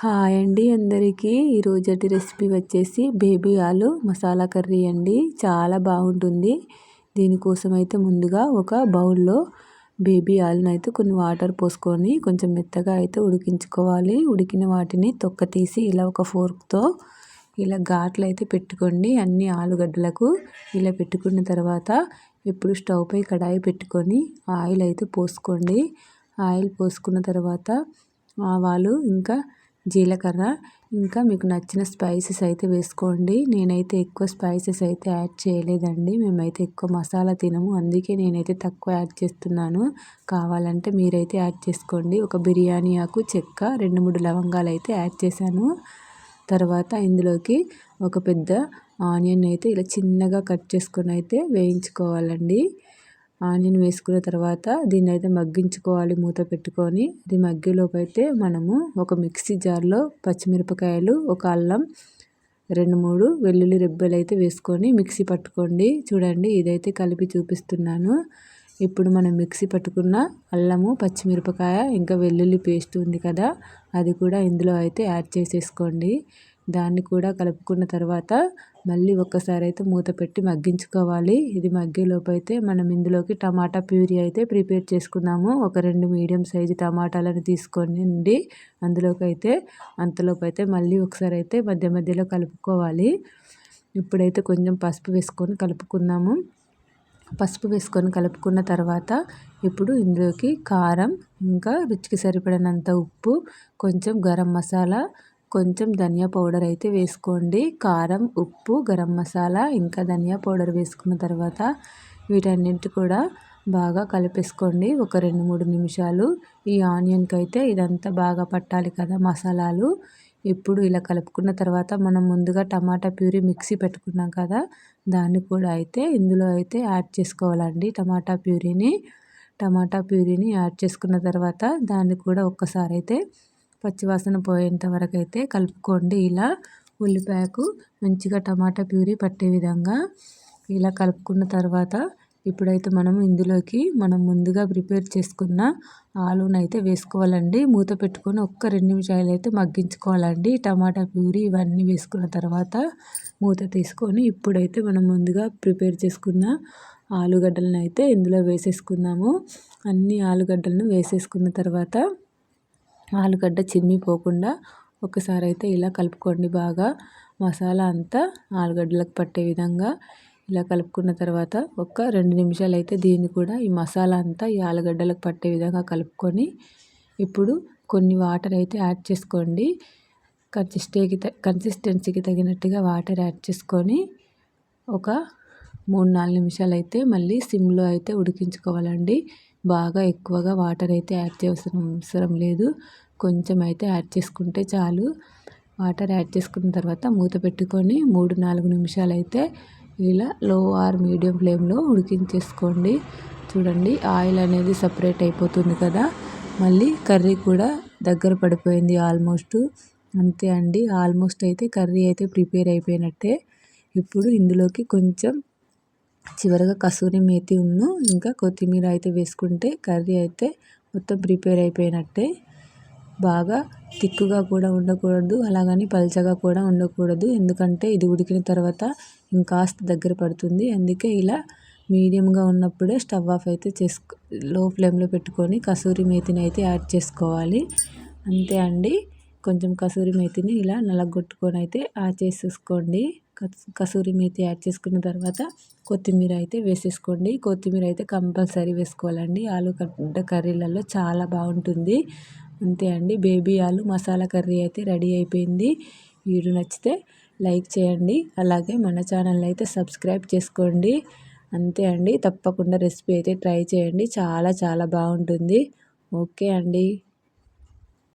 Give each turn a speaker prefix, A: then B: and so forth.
A: Hi అండి అందరికీ. ఈరోజటి recipe వచ్చేసి బేబీ ఆలు మసాలా కర్రీ అండి. చాలా బాగుంటుంది. దీనికోసం అయితే ముందుగా ఒక బౌల్లో బేబీ ఆలును అయితే కొన్ని వాటర్ పోసుకొని కొంచెం మెత్తగా అయితే ఉడికించుకోవాలి. ఉడికిన వాటిని తొక్క తీసి ఇలా ఒక ఫోర్క్తో ఇలా ఘాట్లు అయితే పెట్టుకోండి. అన్ని ఆలుగడ్డలకు ఇలా పెట్టుకున్న తర్వాత ఇప్పుడు స్టవ్ పై కడాయి పెట్టుకొని ఆయిల్ అయితే పోసుకోండి. ఆయిల్ పోసుకున్న తర్వాత ఆవాలు ఇంకా జీలకర్ర. ఇంకా మీకు నచ్చిన స్పైసెస్ అయితే వేసుకోండి. నేనైతే ఎక్కువ స్పైసెస్ అయితే యాడ్ చేయలేదండి. మేమైతే ఎక్కువ మసాలా తినము. అందుకే నేనైతే తక్కువ యాడ్ చేస్తున్నాను. కావాలంటే మీరైతే యాడ్ చేసుకోండి. ఒక బిర్యానీ ఆకు చెక్క రెండు మూడు లవంగాలు అయితే యాడ్ చేశాను. తర్వాత ఇందులోకి ఒక పెద్ద ఆనియన్ అయితే ఇలా చిన్నగా కట్ చేసుకొని అయితే వేయించుకోవాలండి. ఆనియన్ వేసుకున్న తర్వాత దీన్ని అయితే మగ్గించుకోవాలి మూత పెట్టుకొని. అది మగ్గేలోపు అయితే మనము ఒక మిక్సీ జార్లో పచ్చిమిరపకాయలు ఒక అల్లం రెండు మూడు వెల్లుల్లి రెబ్బలు అయితే వేసుకొని మిక్సీ పట్టుకోండి. చూడండి ఇదైతే కలిపి చూపిస్తున్నాను. ఇప్పుడు మనం మిక్సీ పట్టుకున్న అల్లము పచ్చిమిరపకాయ ఇంకా వెల్లుల్లి పేస్ట్ ఉంది కదా అది కూడా ఇందులో అయితే యాడ్ చేసేసుకోండి. దాన్ని కూడా కలుపుకున్న తర్వాత మళ్ళీ ఒక్కసారి అయితే మూత పెట్టి మగ్గించుకోవాలి. ఇది మగ్గేలోపు అయితే మనం ఇందులోకి టమాటా ప్యూరీ అయితే ప్రిపేర్ చేసుకుందాము ఒక రెండు మీడియం సైజు టమాటాలను తీసుకొని అందులోకి అయితే అంతలోపు అయితే మళ్ళీ ఒకసారి అయితే మధ్య మధ్యలో కలుపుకోవాలి. ఇప్పుడైతే కొంచెం పసుపు వేసుకొని కలుపుకుందాము. పసుపు వేసుకొని కలుపుకున్న తర్వాత ఇప్పుడు ఇందులోకి కారం ఇంకా రుచికి సరిపడినంత ఉప్పు కొంచెం గరం మసాలా కొంచెం ధనియా పౌడర్ అయితే వేసుకోండి. కారం ఉప్పు గరం మసాలా ఇంకా ధనియా పౌడర్ వేసుకున్న తర్వాత వీటన్నింటి కూడా బాగా కలిపేసుకోండి. ఒక రెండు మూడు నిమిషాలు. ఈ ఆనియన్కి అయితే ఇదంతా బాగా పట్టాలి కదా మసాలాలు. ఇప్పుడు ఇలా కలుపుకున్న తర్వాత మనం ముందుగా టమాటా ప్యూరీ మిక్సీ పెట్టుకున్నాం కదా దాన్ని కూడా అయితే ఇందులో అయితే యాడ్ చేసుకోవాలండి టమాటా ప్యూరీని. టమాటా ప్యూరీని యాడ్ చేసుకున్న తర్వాత దాన్ని కూడా ఒక్కసారి అయితే పచ్చివాసన పోయేంత వరకు అయితే కలుపుకోండి. ఇలా ఉల్లిపాయకు మంచిగా టమాటా ప్యూరీ పట్టే విధంగా ఇలా కలుపుకున్న తర్వాత ఇప్పుడైతే మనం ఇందులోకి మనం ముందుగా ప్రిపేర్ చేసుకున్న ఆలునైతే వేసుకోవాలండి. మూత పెట్టుకొని ఒక్క రెండు నిమిషాలు అయితే మగ్గించుకోవాలండి. టమాటా ప్యూరీ ఇవన్నీ వేసుకున్న తర్వాత మూత తీసుకొని ఇప్పుడైతే మనం ముందుగా ప్రిపేర్ చేసుకున్న ఆలుగడ్డలను అయితే ఇందులో వేసేసుకుందాము. అన్ని ఆలుగడ్డలను వేసేసుకున్న తర్వాత ఆలుగడ్డ చిరిమిపోకుండా ఒకసారి అయితే ఇలా కలుపుకోండి బాగా. మసాలా అంతా ఆలుగడ్డలకు పట్టే విధంగా ఇలా కలుపుకున్న తర్వాత ఒక రెండు నిమిషాలు అయితే దీన్ని కూడా ఈ మసాలా అంతా ఈ ఆలుగడ్డలకు పట్టే విధంగా కలుపుకొని ఇప్పుడు కొన్ని వాటర్ అయితే యాడ్ చేసుకోండి. కన్సిస్టేకి కన్సిస్టెన్సీకి తగినట్టుగా వాటర్ యాడ్ చేసుకొని ఒక మూడు నాలుగు నిమిషాలు అయితే మళ్ళీ సిమ్లో అయితే ఉడికించుకోవాలండి. బాగా ఎక్కువగా వాటర్ అయితే యాడ్ చేయవలసిన అవసరం లేదు. కొంచెం అయితే యాడ్ చేసుకుంటే చాలు. వాటర్ యాడ్ చేసుకున్న తర్వాత మూత పెట్టుకొని మూడు నాలుగు నిమిషాలు అయితే ఇలా లో ఆర్ మీడియం ఫ్లేమ్లో ఉడికించేసుకోండి. చూడండి ఆయిల్ అనేది సపరేట్ అయిపోతుంది కదా. మళ్ళీ కర్రీ కూడా దగ్గర పడిపోయింది ఆల్మోస్ట్. అంతే అండి ఆల్మోస్ట్ అయితే కర్రీ అయితే ప్రిపేర్ అయిపోయినట్టే. ఇప్పుడు ఇందులోకి కొంచెం చివరగా కసూరి మేతి ఉన్ను ఇంకా కొత్తిమీర అయితే వేసుకుంటే కర్రీ అయితే మొత్తం ప్రిపేర్ అయిపోయినట్టే. బాగా తిక్కుగా కూడా ఉండకూడదు అలాగని పల్చగా కూడా ఉండకూడదు. ఎందుకంటే ఇది ఉడికిన తర్వాత ఇంకాస్త దగ్గర పడుతుంది. అందుకే ఇలా మీడియంగా ఉన్నప్పుడే స్టవ్ ఆఫ్ అయితే చేసుకో లో ఫ్లేమ్లో పెట్టుకొని కసూరి మేతిని అయితే యాడ్ చేసుకోవాలి. అంతే అండి. కొంచెం కసూరి మేతిని ఇలా నలగొట్టుకొని అయితే యాడ్ చేసేసుకోండి. కసూరి మేతి యాడ్ చేసుకున్న తర్వాత కొత్తిమీర అయితే వేసేసుకోండి. కొత్తిమీర అయితే కంపల్సరీ వేసుకోవాలండి. ఆలుగడ్డ కర్రీలలో చాలా బాగుంటుంది. అంతే అండి. బేబీ ఆలు మసాలా కర్రీ అయితే రెడీ అయిపోయింది. వీడియో నచ్చితే లైక్ చేయండి. అలాగే మన ఛానల్ అయితే సబ్స్క్రైబ్ చేసుకోండి. అంతే అండి. తప్పకుండా రెసిపీ అయితే ట్రై చేయండి. చాలా చాలా బాగుంటుంది. ఓకే అండి.